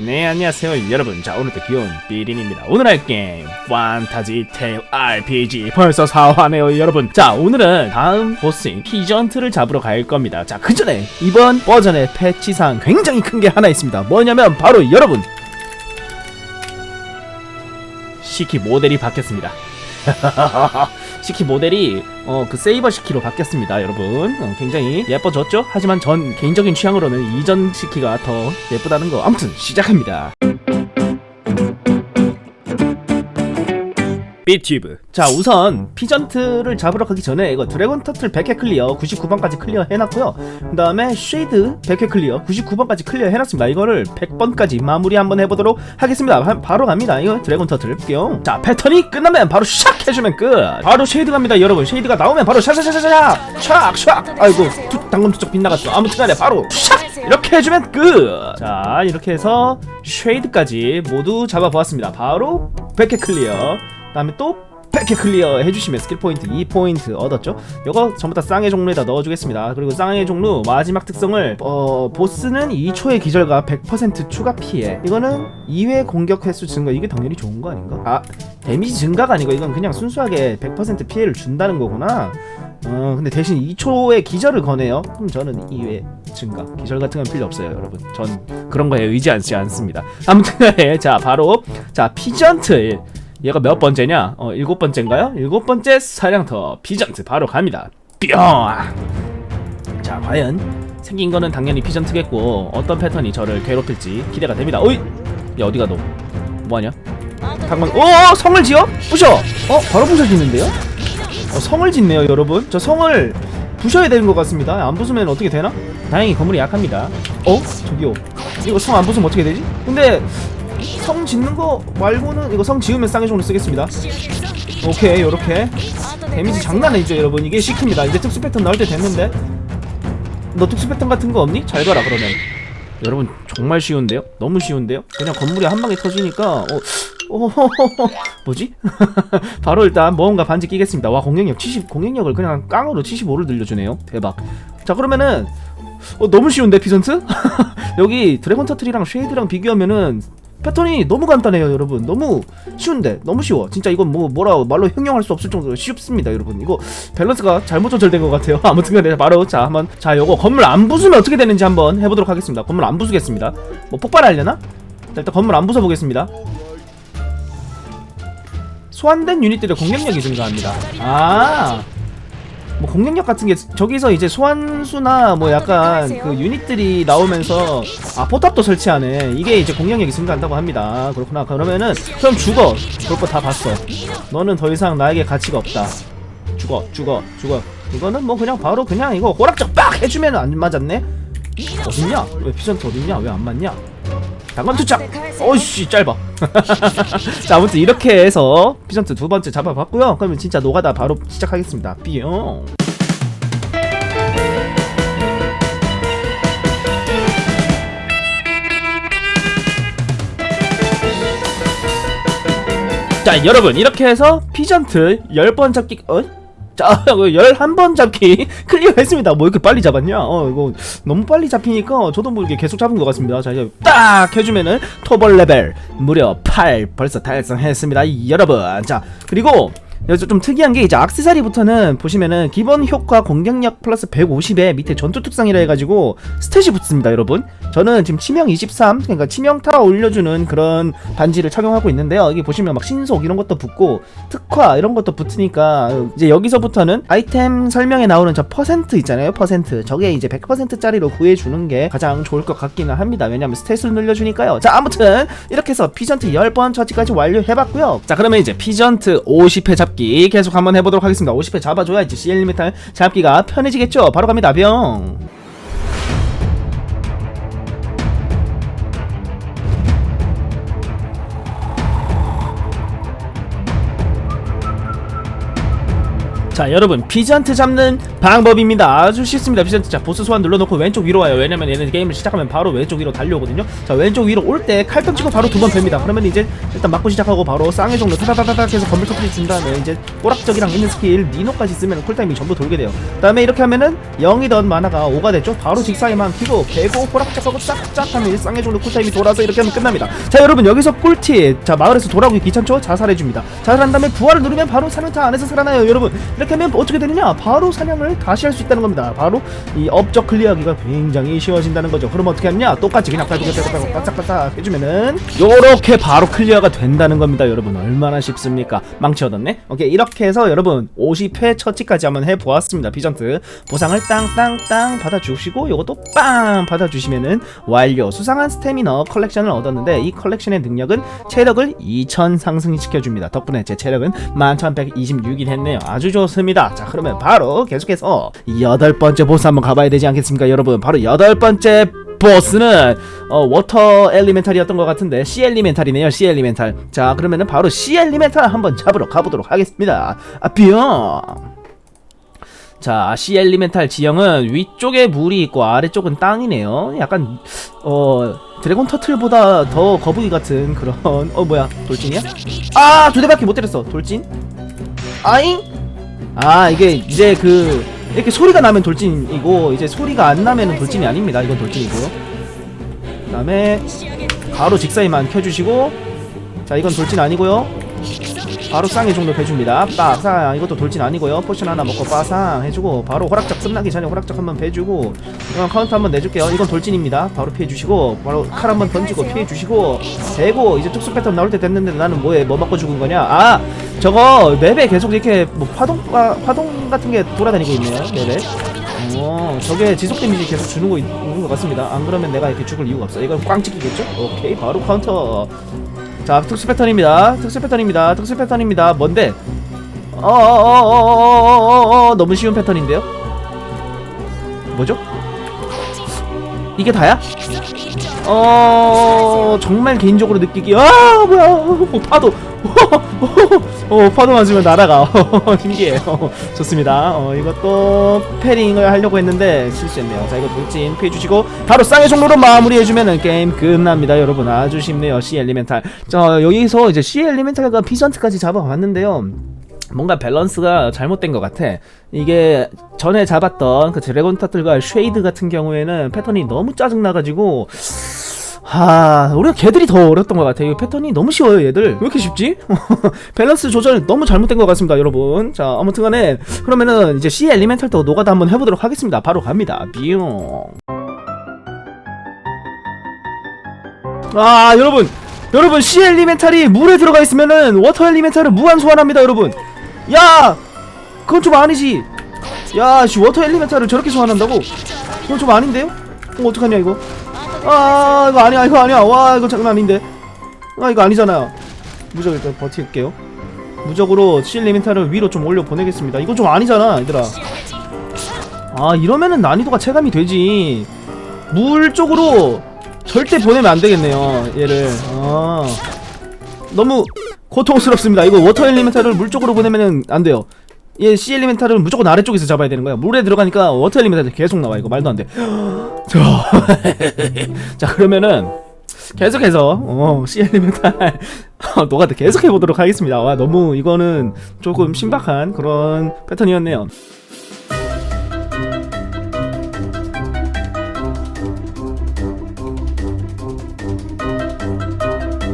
네 안녕하세요 여러분. 자 오늘도 귀여운 삐린입니다. 오늘 할 게임 판타지 테일 RPG 벌써 4화네요 여러분. 자 오늘은 다음 보스인 피전트를 잡으러 갈 겁니다. 자 그 전에 이번 버전의 패치상 굉장히 큰 게 하나 있습니다. 뭐냐면 바로 여러분. 시키 모델이 바뀌었습니다 시키 모델이 어 그 세이버 시키로 바뀌었습니다 여러분. 어, 굉장히 예뻐졌죠? 하지만 전 개인적인 취향으로는 이전 시키가 더 예쁘다는 거 아무튼 시작합니다 삐튜브. 자 우선 피전트를 잡으러 가기 전에 이거 드래곤 터틀 100회 클리어 99번까지 클리어 해놨고요. 그 다음에 쉐이드 100회 클리어 99번까지 클리어 해놨습니다. 이거를 100번까지 마무리 한번 해보도록 하겠습니다. 바, 바로 갑니다. 이거 드래곤 터틀. 뿅. 자 패턴이 끝나면 바로 샥 해주면 끝. 바로 쉐이드 갑니다 여러분. 쉐이드가 나오면 바로 샤샤샤샤샤 샥샥. 아이고 툭 당근 투척 빗나갔어. 아무튼간에 바로 샥! 이렇게 해주면 끝자 이렇게 해서 쉐이드까지 모두 잡아보았습니다. 바로 100회 클리어 다음에 또 100개 클리어 해주시면 스킬 포인트 2포인트 얻었죠? 이거 전부 다 쌍의 종류에다 넣어주겠습니다. 그리고 쌍의 종류 마지막 특성을 어, 보스는 2초의 기절과 100% 추가 피해. 이거는 2회 공격 횟수 증가. 이게 당연히 좋은 거 아닌가? 아 데미지 증가가 아니고 이건 그냥 순수하게 100% 피해를 준다는 거구나. 어 근데 대신 2초의 기절을 거네요. 그럼 저는 2회 증가. 기절 같은 건 필요 없어요 여러분. 전 그런 거에 의지하지 않습니다. 아무튼 자 바로 자 피전트 얘가 몇 번째냐? 어, 일곱 번째인가요? 일곱 번째 사냥터 피전트 바로 갑니다. 뿅! 자, 과연 생긴 거는 당연히 피전트겠고 어떤 패턴이 저를 괴롭힐지 기대가 됩니다. 어이! 야, 어디가 너? 뭐하냐? 당근 오! 성을 지어? 부셔! 어? 바로 부셔지는데요? 어, 성을 짓네요, 여러분. 저 성을 부셔야 되는 것 같습니다. 안 부수면 어떻게 되나? 다행히 건물이 약합니다. 어? 저기요. 이거 성 안 부수면 어떻게 되지? 근데 성 짓는 거 말고는 이거 성 지으면 쌍의 종을 쓰겠습니다. 오케이 요렇게 데미지 장난 아니죠 여러분 이게 시킵니다 이제 특수 패턴 나올 때 됐는데 너 특수 패턴 같은 거 없니? 잘 봐라 그러면 여러분 정말 쉬운데요? 너무 쉬운데요? 그냥 건물이 한 방에 터지니까 어, 어 뭐지? 바로 일단 모험가 반지 끼겠습니다 와 공격력 70 공격력을 그냥 깡으로 75를 늘려주네요 대박 자 그러면은 어 너무 쉬운데 피전트? 여기 드래곤 터틀이랑 쉐이드랑 비교하면은 패턴이 너무 간단해요 여러분. 너무 쉬운데 너무 쉬워. 진짜 이건 뭐 뭐라 말로 형용할 수 없을 정도로 쉽습니다 여러분. 이거 밸런스가 잘못 조절된 것 같아요. 아무튼간에 바로 자 한번 자 요거 건물 안 부수면 어떻게 되는지 한번 해보도록 하겠습니다. 건물 안 부수겠습니다. 뭐 폭발하려나? 자, 일단 건물 안 부숴보겠습니다. 소환된 유닛들의 공격력이 증가합니다. 아 뭐 공격력 같은 게 저기서 이제 소환수나 뭐 약간 그 유닛들이 나오면서 아 포탑도 설치하네. 이게 이제 공격력이 증가한다고 합니다. 그렇구나. 그러면은 그럼 죽어. 볼거다 봤어. 너는 더 이상 나에게 가치가 없다. 죽어 죽어 죽어. 이거는 뭐 그냥 바로 그냥 이거 호락적 빡 해주면 안 맞았네? 어딨냐? 왜 피전트 어딨냐? 왜 안 맞냐 당근 투착 어이씨 짧아. 자 아무튼 이렇게 해서 피전트 두 번째 잡아봤고요. 그러면 진짜 노가다 바로 시작하겠습니다. 삐용. 자 여러분 이렇게 해서 피전트 10번 잡기 어? 자 11번 잡기 클리어 했습니다. 뭐 이렇게 빨리 잡았냐? 어 이거 너무 빨리 잡히니까 저도 모르게 계속 잡은 것 같습니다. 자 이제 딱 해주면은 토벌 레벨 무려 8 벌써 달성했습니다 여러분. 자 그리고 좀 특이한 게 이제 악세사리부터는 보시면은 기본 효과 공격력 플러스 150에 밑에 전투 특성이라 해가지고 스탯이 붙습니다 여러분. 저는 지금 치명 23 그러니까 치명타 올려주는 그런 반지를 착용하고 있는데요. 여기 보시면 막 신속 이런 것도 붙고 특화 이런 것도 붙으니까 이제 여기서부터는 아이템 설명에 나오는 저 퍼센트 있잖아요 퍼센트. 저게 이제 100%짜리로 구해주는 게 가장 좋을 것 같기는 합니다. 왜냐면 스탯을 늘려주니까요. 자 아무튼 이렇게 해서 피전트 10번 처치까지 완료해봤고요. 자 그러면 이제 피전트 50회 잡기 계속 한번 해보도록 하겠습니다. 50회 잡아줘야지. CL1메탈 잡기가 편해지겠죠? 바로 갑니다 병. 자 여러분 피전트 잡는 방법입니다. 아주 쉽습니다. 피전트 자 보스 소환 눌러놓고 왼쪽 위로 와요. 왜냐면 얘는 게임을 시작하면 바로 왼쪽 위로 달려오거든요. 자 왼쪽 위로 올 때 칼병 치고 바로 두번 뱀니다. 그러면 이제 일단 맞고 시작하고 바로 쌍의 종로 타다다다닥 해서 건물 터뜨리 준 다음에 이제 꼬락적이랑 있는 스킬 니노까지 쓰면 쿨타임이 전부 돌게 돼요. 그 다음에 이렇게 하면은 0이던 마나가 5가 됐죠? 바로 직사에만 키고 개고 꼬락짝하고 짝짝 하면 쌍의 종로 쿨타임이 돌아서 이렇게 하면 끝납니다. 자 여러분 여기서 꿀팁. 자 마을에서 돌아오기 귀찮죠? 자살해줍니다. 자살한 다음에 부활을 누르면 바로 사냥터 안에서 살아나요 여러분. 이렇게 하면 어떻게 되느냐? 바로 사냥을 다시 할 수 있다는 겁니다. 바로 이 업적 클리어하기가 굉장히 쉬워진다는 거죠. 그럼 어떻게 하느냐? 똑같이 그냥 빼고 빼고 바짝바짝 해주면은 요렇게 바로 클리어가 된다는 겁니다 여러분. 얼마나 쉽습니까? 망치 얻었네? 오케이 이렇게 해서 여러분 50회 처치까지 한번 해보았습니다. 비전트. 보상을 땅땅땅 받아주시고 요것도 빵 받아주시면은 완료 수상한 스태미너 컬렉션을 얻었는데 이 컬렉션의 능력은 체력을 2000 상승시켜줍니다. 덕분에 제 체력은 11126이 됐네요. 아주 좋습니다. 자 그러면 바로 계속해서 여덟 번째 보스 한번 가봐야 되지 않겠습니까 여러분 바로 여덟 번째 보스는 어, 워터 엘리멘탈이었던 것 같은데 C 엘리멘탈이네요 C 엘리멘탈 자 그러면은 바로 C 엘리멘탈 한번 잡으러 가보도록 하겠습니다 아뿅 자, C 엘리멘탈 지형은 위쪽에 물이 있고 아래쪽은 땅이네요. 약간 어 드래곤 터틀보다 더 거북이 같은 그런 어 뭐야 돌진이야? 아 두 대밖에 못 때렸어 돌진? 아잉? 아 이게 이제 그 이렇게 소리가 나면 돌진이고 이제 소리가 안 나면은 돌진이 아닙니다. 이건 돌진이고요. 그 다음에 바로 직사위만 켜주시고 자 이건 돌진 아니고요. 바로 쌍의 종로 배줍니다. 빠상 이것도 돌진 아니고요. 포션 하나 먹고 빠상 해주고 바로 호락적 끝나기 전에 호락적 한번 배주고 이건 카운트 한번 내줄게요. 이건 돌진입니다. 바로 피해주시고 바로 칼 한번 던지고 피해주시고 대고 이제 특수 패턴 나올 때 됐는데 나는 뭐해 뭐 맞고 죽은 거냐? 아 저거 맵에 계속 이렇게 뭐 파동 아, 파동 같은 게 돌아다니고 있네요 맵에 어 저게 지속 데미지 계속 주는 거 있는 것 같습니다 안 그러면 내가 이렇게 죽을 이유가 없어 이건 꽝 찍히겠죠? 오케이 바로 카운터 자 특수 패턴입니다 특수 패턴입니다 특수 패턴입니다 뭔데 어어어어어어 너무 쉬운 패턴인데요 뭐죠? 이게 다야? 어 정말 개인적으로 느끼기 아 뭐야 파도 어 파도 맞으면 날아가. 신기해. 어, 좋습니다. 어 이것도 패링을 하려고 했는데 실수했네요. 자 이거 돌진 피해주시고 바로 쌍의 종로로 마무리해주면은 게임 끝납니다 여러분. 아주 쉽네요 C 엘리멘탈 자 여기서 이제 C 엘리멘탈과 피전트까지 잡아봤는데요. 뭔가 밸런스가 잘못된 것 같아. 이게 전에 잡았던 그 드래곤 타틀과 쉐이드 같은 경우에는 패턴이 너무 짜증나가지고 하 우리가 걔들이 더 어렸던 것 같아. 이 패턴이 너무 쉬워요 얘들. 왜 이렇게 쉽지? 밸런스 조절 너무 잘못된 것 같습니다 여러분. 자 아무튼간에 그러면은 이제 C 엘리멘탈도 노가다 한번 해보도록 하겠습니다. 바로 갑니다. 비용. 아 여러분 여러분 C 엘리멘탈이 물에 들어가 있으면은 워터 엘리멘탈을 무한 소환합니다 여러분 야 그건 좀 아니지 야씨 워터 엘리멘탈을 저렇게 소환한다고 그건 좀 아닌데요? 어 어떡하냐 이거 아 이거 아니야 이거 아니야. 와 이거 장난 아닌데. 아 이거 아니잖아 무적 일단 버틸게요. 무적으로 C 엘리멘탈을 위로 좀 올려 보내겠습니다. 이거 좀 아니잖아 얘들아. 아 이러면은 난이도가 체감이 되지. 물 쪽으로 절대 보내면 안 되겠네요 얘를. 아. 너무 고통스럽습니다. 이거 워터 엘리멘탈을 물 쪽으로 보내면은 안 돼요 얘 C 엘리멘탈을 무조건 아래쪽에서 잡아야 되는 거야. 물에 들어가니까 워터 엘리멘탈 계속 나와 이거. 말도 안 돼. 자 그러면은 계속해서 어, C 엘리멘탈 어, 노가다 계속 해보도록 하겠습니다. 와 너무 이거는 조금 신박한 그런 패턴이었네요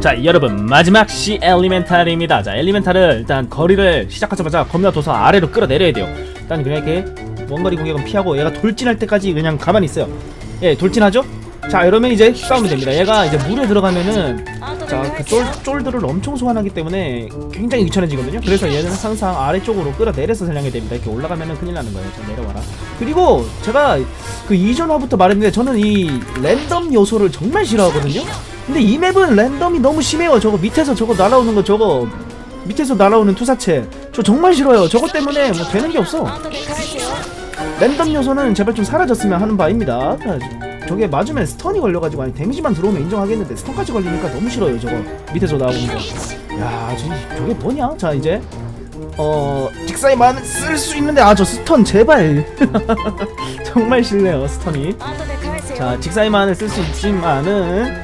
자 여러분 마지막 C 엘리멘탈입니다. 자 엘리멘탈을 일단 거리를 시작하자마자 겁나 둬서 아래로 끌어내려야 돼요. 일단 그냥 이렇게 원거리 공격은 피하고 얘가 돌진할 때까지 그냥 가만히 있어요. 예 돌진하죠? 자 이러면 이제 싸우면 됩니다. 얘가 이제 물에 들어가면은 자그 쫄들을 엄청 소환하기 때문에 굉장히 귀찮아지거든요. 그래서 얘는 항상 아래쪽으로 끌어내려서 사냥해야 됩니다. 이렇게 올라가면은 큰일 나는 거예요. 자 내려와라. 그리고 제가 그 이전 화부터 말했는데 저는 이 랜덤 요소를 정말 싫어하거든요 근데 이 맵은 랜덤이 너무 심해요. 저거 밑에서 저거 날아오는 거 저거 밑에서 날아오는 투사체. 저 정말 싫어요. 저거 때문에 뭐 되는 게 없어. 랜덤 요소는 제발 좀 사라졌으면 하는 바입니다. 저게 맞으면 스턴이 걸려가지고 아니 데미지만 들어오면 인정하겠는데 스턴까지 걸리니까 너무 싫어요 저거. 밑에서 나오는 거야 저, 저게 뭐냐? 자 이제. 어 직사이만 쓸 수 있는데 아 저 스턴 제발. 정말 싫네요 스턴이. 자 직사이만을 쓸 수 있지만은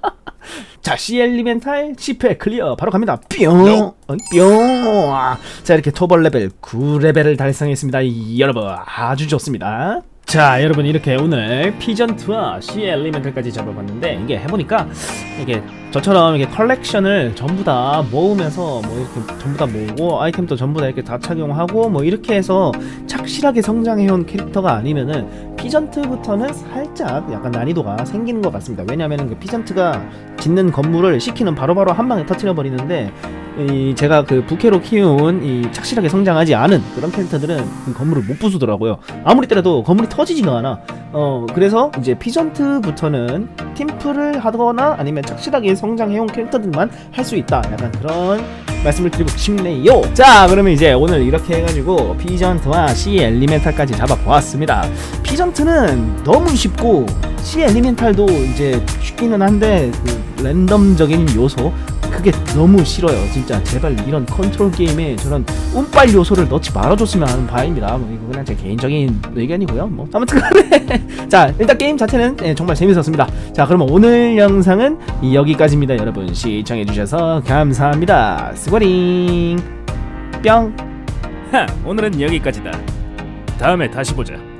자 C 엘리멘탈 10회 클리어. 바로 갑니다. 뿅! 어이, 뿅! 아, 자 이렇게 토벌 레벨 9레벨을 달성했습니다. 이, 여러분 아주 좋습니다 자 여러분 이렇게 오늘 피전트와 C 엘리멘탈까지 잡아봤는데 이게 해보니까 이게 저처럼 이렇게 컬렉션을 전부 다 모으면서 뭐 이렇게 전부 다 모으고 아이템도 전부 다 이렇게 다 착용하고 뭐 이렇게 해서 착실하게 성장해온 캐릭터가 아니면은 피전트부터는 살짝 약간 난이도가 생기는 것 같습니다. 왜냐하면 그 피전트가 짓는 건물을 시키는 바로바로 한 방에 터트려 버리는데 이 제가 그 부캐로 키운 이 착실하게 성장하지 않은 그런 캐릭터들은 그 건물을 못 부수더라고요. 아무리 때려도 건물이 터지지가 않아. 어 그래서 이제 피전트부터는 팀플을 하거나 아니면 착실하게 성장해온 캐릭터들만 할 수 있다. 약간 그런 말씀을 드리고 싶네요. 자, 그러면 이제 오늘 이렇게 해가지고 피전트와 C 엘리멘탈까지 잡아보았습니다. 피전트는 너무 쉽고 C 엘리멘탈도 이제 쉽기는 한데 그 랜덤적인 요소 그게 너무 싫어요. 진짜 제발 이런 컨트롤 게임에 저런 운빨 요소를 넣지 말아줬으면 하는 바입니다. 뭐 이거 그냥 제 개인적인 의견이고요. 뭐 아무튼 간에 자 일단 게임 자체는 예, 정말 재밌었습니다. 자 그러면 오늘 영상은 여기까지입니다. 여러분 시청해주셔서 감사합니다. 스고링 뿅. 하, 오늘은 여기까지다. 다음에 다시 보자.